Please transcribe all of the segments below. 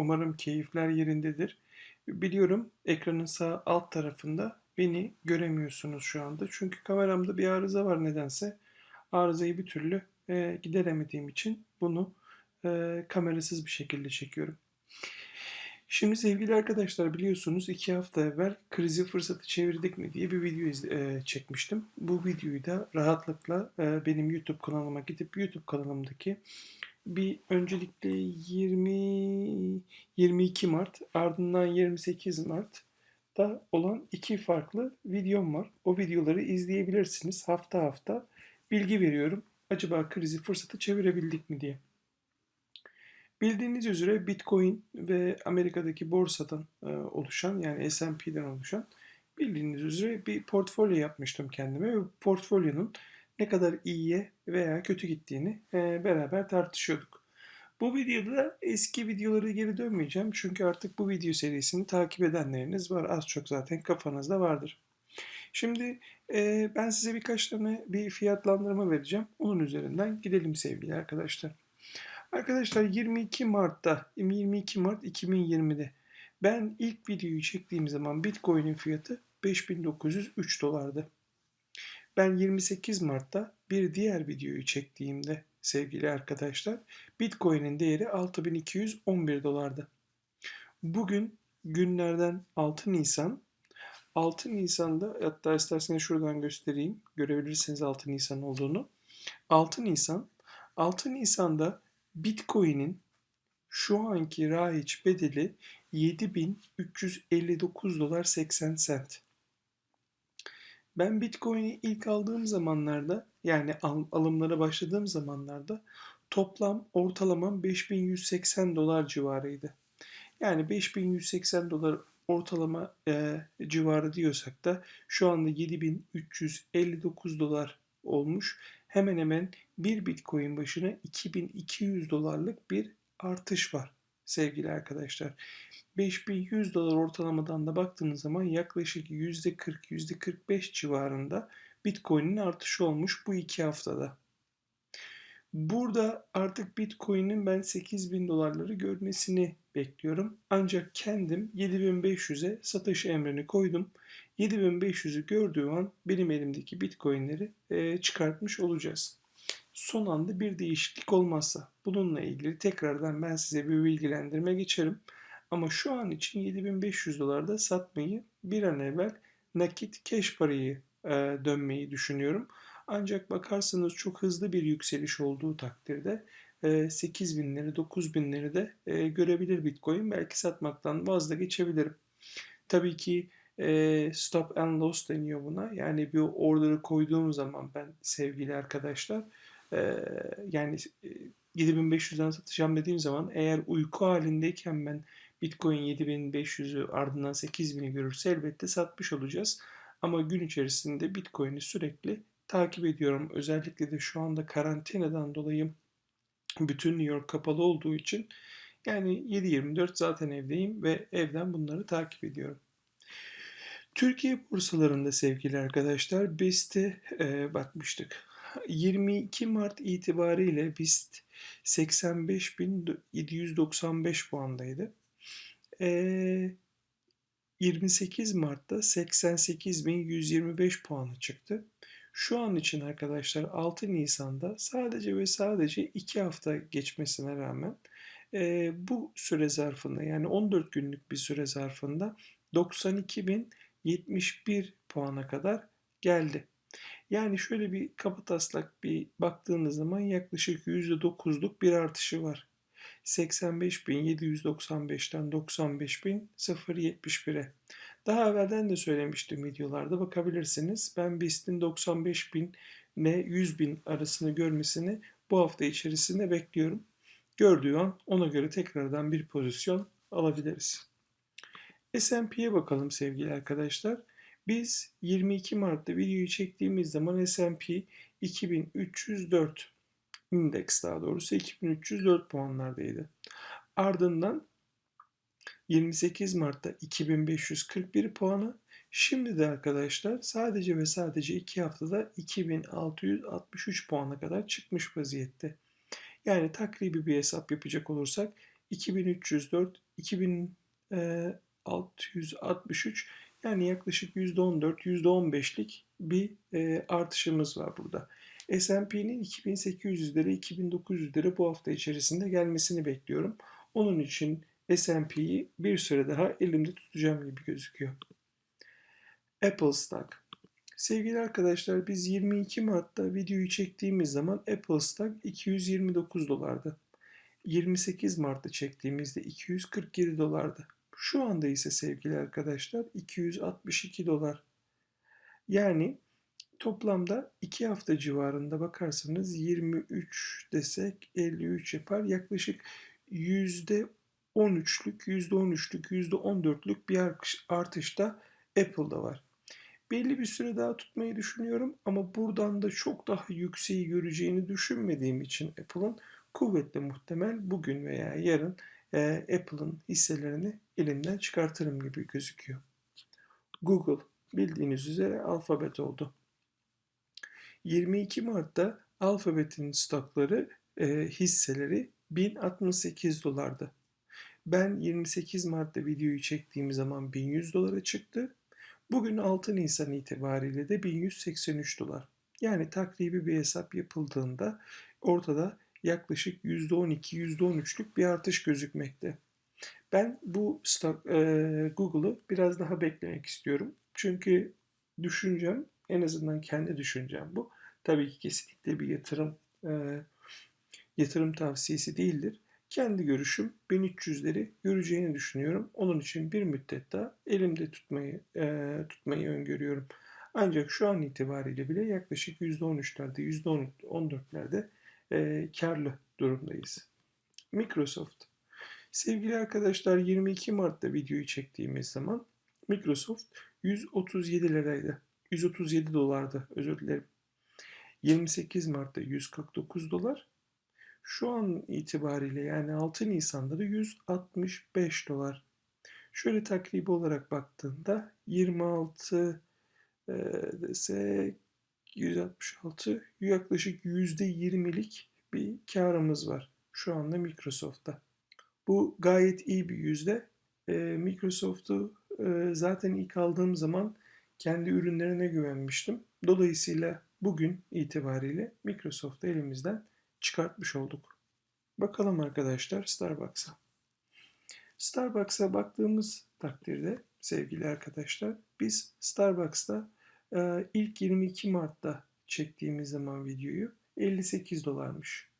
Umarım keyifler yerindedir. Biliyorum ekranın sağ alt tarafında beni göremiyorsunuz şu anda. Çünkü kameramda bir arıza var nedense. Arızayı bir türlü e, gideremediğim için bunu e, kamerasız bir şekilde çekiyorum. Şimdi sevgili arkadaşlar biliyorsunuz iki hafta evvel krizi fırsatı çevirdik mi diye bir video e, çekmiştim. Bu videoyu da rahatlıkla e, benim YouTube kanalıma gidip YouTube kanalımdaki bir öncelikle 20 22 Mart ardından 28 Mart'ta olan iki farklı videom var. O videoları izleyebilirsiniz. Hafta hafta bilgi veriyorum. Acaba krizi fırsatı çevirebildik mi diye. Bildiğiniz üzere Bitcoin ve Amerika'daki borsadan e, oluşan yani S&P'den oluşan bildiğiniz üzere bir portfolyo yapmıştım kendime ve portfolyonun ne kadar iyiye veya kötü gittiğini e, beraber tartışıyorduk. Bu videoda da eski videoları geri dönmeyeceğim çünkü artık bu video serisini takip edenleriniz var. Az çok zaten kafanızda vardır. Şimdi e, ben size birkaç tane bir fiyatlandırma vereceğim. Onun üzerinden gidelim sevgili arkadaşlar. Arkadaşlar 22 Mart'ta 22 Mart 2020'de ben ilk videoyu çektiğim zaman Bitcoin'in fiyatı 5903 dolardı. Ben 28 Mart'ta bir diğer videoyu çektiğimde sevgili arkadaşlar Bitcoin'in değeri 6211 dolardı. Bugün günlerden 6 Nisan 6 Nisan'da hatta isterseniz şuradan göstereyim görebilirsiniz 6 Nisan olduğunu. 6 Nisan 6 Nisan'da Bitcoin'in şu anki raiç bedeli 7359 dolar 80 sent. Ben Bitcoin'i ilk aldığım zamanlarda yani al- alımlara başladığım zamanlarda toplam ortalamam 5180 dolar civarıydı. Yani 5180 dolar ortalama e, civarı diyorsak da şu anda 7359 dolar olmuş. Hemen hemen bir Bitcoin başına 2200 dolarlık bir artış var sevgili arkadaşlar. 5100 dolar ortalamadan da baktığınız zaman yaklaşık %40, %45 civarında Bitcoin'in artışı olmuş bu iki haftada. Burada artık Bitcoin'in ben 8000 dolarları görmesini bekliyorum. Ancak kendim 7500'e satış emrini koydum. 7500'ü gördüğü an benim elimdeki Bitcoin'leri çıkartmış olacağız. Son anda bir değişiklik olmazsa bununla ilgili tekrardan ben size bir bilgilendirme geçerim. Ama şu an için 7500 dolarda satmayı bir an evvel nakit cash parayı e, dönmeyi düşünüyorum. Ancak bakarsanız çok hızlı bir yükseliş olduğu takdirde e, 8000'leri 9000'leri de e, görebilir Bitcoin. Belki satmaktan vazgeçebilirim. Tabii ki e, stop and loss deniyor buna. Yani bir order'ı koyduğum zaman ben sevgili arkadaşlar e, yani e, 7500'den satacağım dediğim zaman eğer uyku halindeyken ben Bitcoin 7500'ü ardından 8000'i görürse elbette satmış olacağız. Ama gün içerisinde Bitcoin'i sürekli takip ediyorum. Özellikle de şu anda karantinadan dolayı bütün New York kapalı olduğu için yani 7-24 zaten evdeyim ve evden bunları takip ediyorum. Türkiye borsalarında sevgili arkadaşlar BIST'e e, bakmıştık. 22 Mart itibariyle BIST 85.795 puandaydı. E, 28 Mart'ta 88.125 puanı çıktı. Şu an için arkadaşlar 6 Nisan'da sadece ve sadece 2 hafta geçmesine rağmen e, bu süre zarfında yani 14 günlük bir süre zarfında 92.071 puana kadar geldi. Yani şöyle bir kapataslak bir baktığınız zaman yaklaşık %9'luk bir artışı var. 85.795'ten 95.071'e. Daha evvelden de söylemiştim videolarda bakabilirsiniz. Ben BIST'in 95.000 ile 100.000 arasını görmesini bu hafta içerisinde bekliyorum. Gördüğü an ona göre tekrardan bir pozisyon alabiliriz. S&P'ye bakalım sevgili arkadaşlar. Biz 22 Mart'ta videoyu çektiğimiz zaman S&P 2304 indeks daha doğrusu 2304 puanlardaydı. Ardından 28 Mart'ta 2541 puanı. Şimdi de arkadaşlar sadece ve sadece 2 haftada 2663 puana kadar çıkmış vaziyette. Yani takribi bir hesap yapacak olursak 2304 2663 yani yaklaşık %14, %15'lik bir e, artışımız var burada. S&P'nin 2800'lere, 2900'lere bu hafta içerisinde gelmesini bekliyorum. Onun için S&P'yi bir süre daha elimde tutacağım gibi gözüküyor. Apple Stock. Sevgili arkadaşlar biz 22 Mart'ta videoyu çektiğimiz zaman Apple Stock 229 dolardı. 28 Mart'ta çektiğimizde 247 dolardı. Şu anda ise sevgili arkadaşlar 262 dolar. Yani toplamda 2 hafta civarında bakarsanız 23 desek 53 yapar. Yaklaşık %13'lük, %13'lük, %14'lük bir artış da Apple'da var. Belli bir süre daha tutmayı düşünüyorum ama buradan da çok daha yükseği göreceğini düşünmediğim için Apple'ın kuvvetle muhtemel bugün veya yarın e, Apple'ın hisselerini elimden çıkartırım gibi gözüküyor. Google bildiğiniz üzere alfabet oldu. 22 Mart'ta alfabetin stokları e, hisseleri 1068 dolardı. Ben 28 Mart'ta videoyu çektiğim zaman 1100 dolara çıktı. Bugün 6 Nisan itibariyle de 1183 dolar. Yani takribi bir hesap yapıldığında ortada yaklaşık %12-%13'lük bir artış gözükmekte. Ben bu e, Google'ı biraz daha beklemek istiyorum. Çünkü düşüncem, en azından kendi düşüncem bu. Tabii ki kesinlikle bir yatırım e, yatırım tavsiyesi değildir. Kendi görüşüm 1300'leri göreceğini düşünüyorum. Onun için bir müddet daha elimde tutmayı e, tutmayı öngörüyorum. Ancak şu an itibariyle bile yaklaşık %13'lerde, %14'lerde e, karlı durumdayız. Microsoft. Sevgili arkadaşlar 22 Mart'ta videoyu çektiğimiz zaman Microsoft 137 liraydı. 137 dolardı özür dilerim. 28 Mart'ta 149 dolar. Şu an itibariyle yani 6 Nisan'da da 165 dolar. Şöyle takribi olarak baktığında 26 e, desek 166 yaklaşık %20'lik bir karımız var şu anda Microsoft'ta. Bu gayet iyi bir yüzde. E, Microsoft'u e, zaten ilk aldığım zaman kendi ürünlerine güvenmiştim. Dolayısıyla bugün itibariyle Microsoft'u elimizden çıkartmış olduk. Bakalım arkadaşlar Starbucks'a. Starbucks'a baktığımız takdirde sevgili arkadaşlar biz Starbucks'ta ilk 22 Mart'ta çektiğimiz zaman videoyu 58 dolarmış.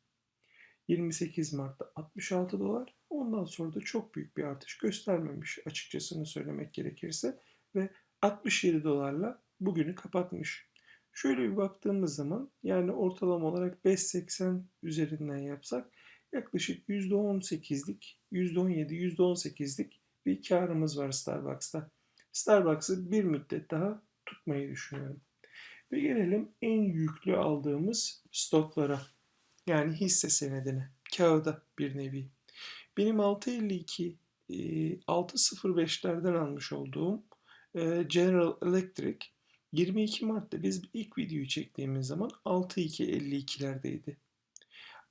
28 Mart'ta 66 dolar. Ondan sonra da çok büyük bir artış göstermemiş açıkçasını söylemek gerekirse ve 67 dolarla bugünü kapatmış. Şöyle bir baktığımız zaman yani ortalama olarak 5.80 üzerinden yapsak yaklaşık %18'lik, %17, %18'lik bir karımız var Starbucks'ta. Starbucks'ı bir müddet daha tutmayı düşünüyorum. Ve gelelim en yüklü aldığımız stoklara. Yani hisse senedine. Kağıda bir nevi. Benim 652 605'lerden almış olduğum e, General Electric 22 Mart'ta biz ilk videoyu çektiğimiz zaman 6252'lerdeydi.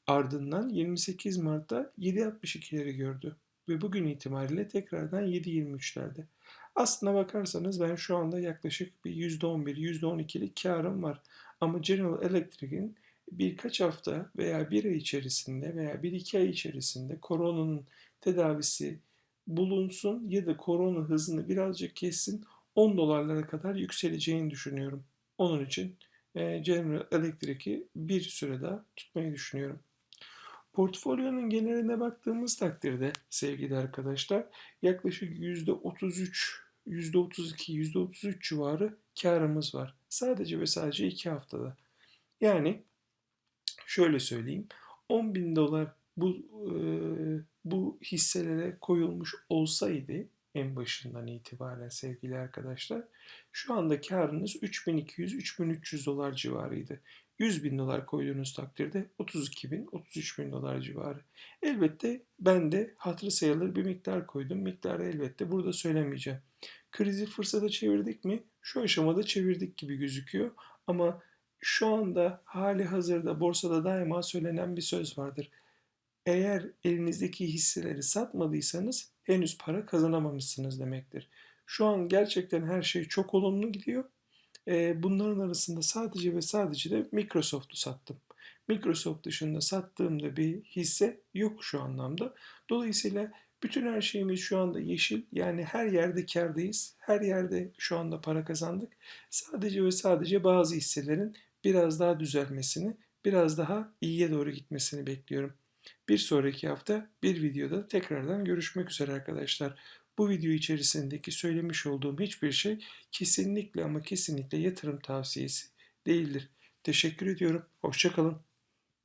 Ardından 28 Mart'ta 7.62'leri gördü ve bugün itibariyle tekrardan 7.23'lerde. Aslına bakarsanız ben şu anda yaklaşık bir %11, %12'lik karım var. Ama General Electric'in birkaç hafta veya bir ay içerisinde veya bir iki ay içerisinde koronanın tedavisi bulunsun ya da korona hızını birazcık kessin 10 dolarlara kadar yükseleceğini düşünüyorum. Onun için General Electric'i bir süre daha tutmayı düşünüyorum. Portfolyonun geneline baktığımız takdirde sevgili arkadaşlar yaklaşık %33, %32, %33 civarı karımız var. Sadece ve sadece 2 haftada. Yani şöyle söyleyeyim 10 bin dolar bu e, bu hisselere koyulmuş olsaydı en başından itibaren sevgili arkadaşlar şu anda karınız 3200-3300 dolar civarıydı. 100 bin dolar koyduğunuz takdirde 32 bin, 33 bin dolar civarı. Elbette ben de hatırı sayılır bir miktar koydum. Miktarı elbette burada söylemeyeceğim. Krizi fırsata çevirdik mi? Şu aşamada çevirdik gibi gözüküyor. Ama şu anda hali hazırda borsada daima söylenen bir söz vardır. Eğer elinizdeki hisseleri satmadıysanız henüz para kazanamamışsınız demektir. Şu an gerçekten her şey çok olumlu gidiyor. Bunların arasında sadece ve sadece de Microsoft'u sattım. Microsoft dışında sattığımda bir hisse yok şu anlamda. Dolayısıyla bütün her şeyimiz şu anda yeşil. Yani her yerde kârdayız. Her yerde şu anda para kazandık. Sadece ve sadece bazı hisselerin biraz daha düzelmesini, biraz daha iyiye doğru gitmesini bekliyorum. Bir sonraki hafta bir videoda tekrardan görüşmek üzere arkadaşlar. Bu video içerisindeki söylemiş olduğum hiçbir şey kesinlikle ama kesinlikle yatırım tavsiyesi değildir. Teşekkür ediyorum. Hoşçakalın.